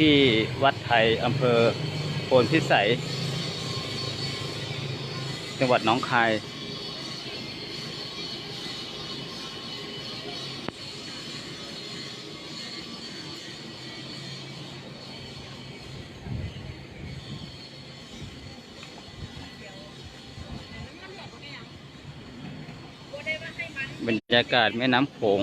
ที่วัดไทยอำเภอโพนพิสัย จังหวัดหนองคาย บรรยากาศแม่น้ำโขง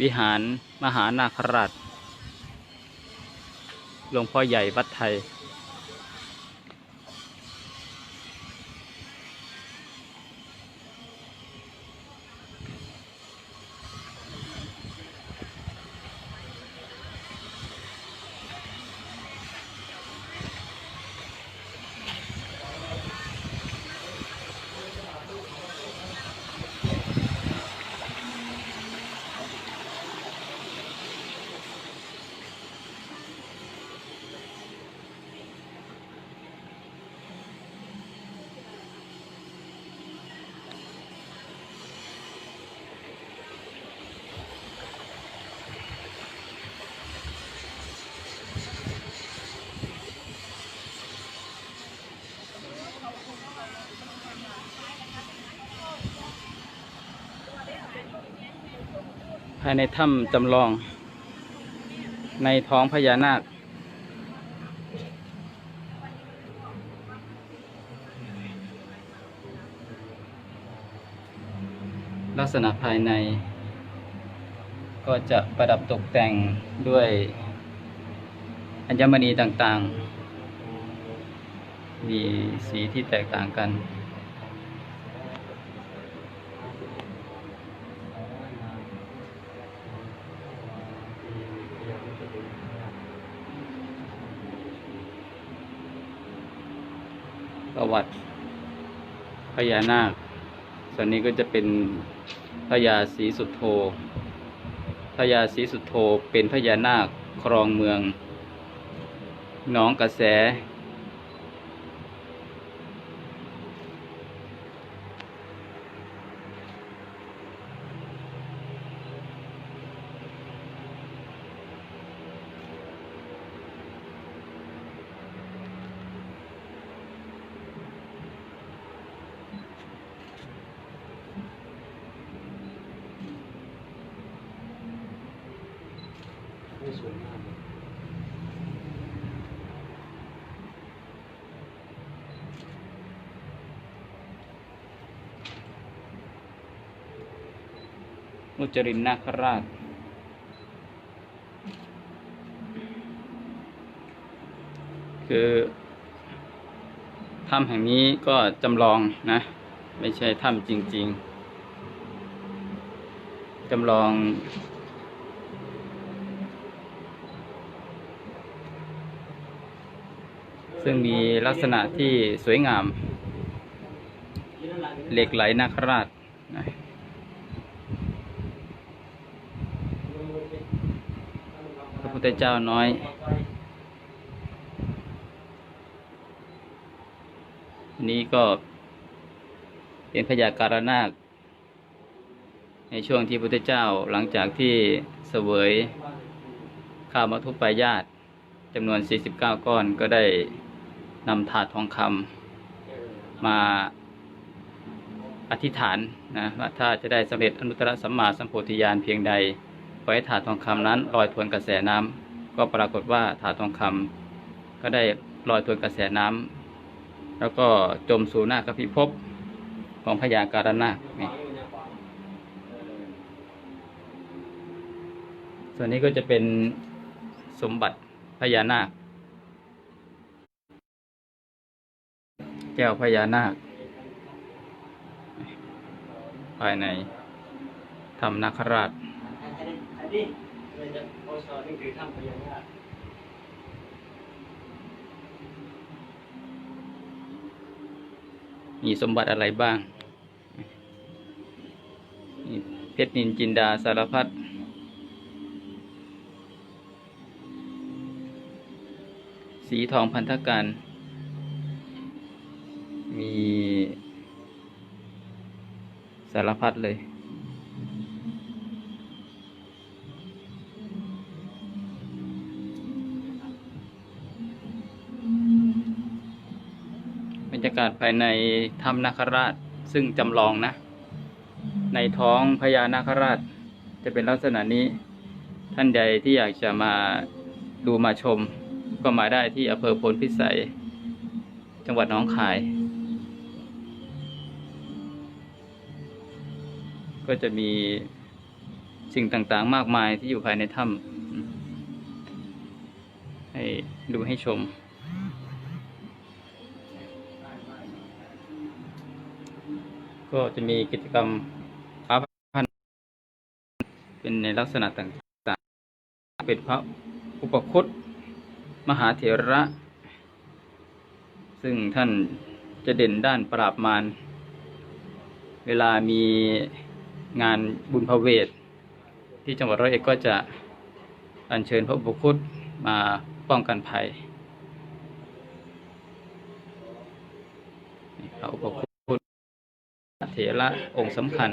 วิหารมหานาคราชหลวงพ่อใหญ่วัดไทย ภายในถ้ำจำลอง ในท้องพญานาค ลักษณะภายใน ก็จะประดับตกแต่งด้วยอัญมณีต่างๆ มีสีที่แตกต่างกัน ประวัติพญานาคส่วนนี้ก็จะเป็นพญาศรีสุโธพญาศรีสุโธเป็นพญานาคครองเมืองหนองกระแส สวยมากมุจรินนาคราช คือถ้ำแห่งนี้ก็จำลองนะ ไม่ใช่ถ้ำจริง ๆจำลอง ซึ่งมีลักษณะที่สวยงาม เหล็กไหลนาคราชพระพุทธเจ้าน้อยอันนี้ก็เป็นพยาการนาค ในช่วงที่พระพุทธเจ้าหลังจากที่เสวยข้าวมัทุปายาตจำนวน 49 ก้อนก็ได้ นำถาดทองคำมาอธิษฐานนะว่าถ้าจะได้สำเร็จอนุตตรสัมมาสัมโพธิญาณเพียงใดขอให้ถาดทองคำนั้นลอยทวนกระแสน้ำก็ปรากฏว่าถาดทองคำก็ได้ลอยทวนกระแสน้ำแล้วก็จมสู่หน้ากพิภพของพญาการนาคนี่ส่วนนี้ก็จะเป็นสมบัติพญานาค ก้วพญานาค ภายในถ้ำนาคราชมีสมบัติอะไรบ้าง เพชรนินจินดาสารพัดสีทองพันธกัน มีสารพัดเลย บรรยากาศภายในถ้ำนาคราชซึ่งจำลองนะ ในท้องพญานาคราชจะเป็นลักษณะนี้ ท่านใดที่อยากจะมาดูมาชม ก็มาได้ที่อำเภอพลพิสัย จังหวัดหนองคาย ก็จะมีสิ่งต่างๆ มากมายที่อยู่ภายในถ้ำให้ดูให้ชม ก็จะมีกิจกรรมฟ้าพันเป็นในลักษณะต่างๆ เป็นพระอุปคุตมหาเถระ ซึ่งท่านจะเด่นด้านปราบมารเวลามี งานบุญพระเวทที่จังหวัดร้อยเอ็ดก็จะอัญเชิญพระอุปคุตมาป้องกันภัยพระอุปคุตเถระองค์สำคัญ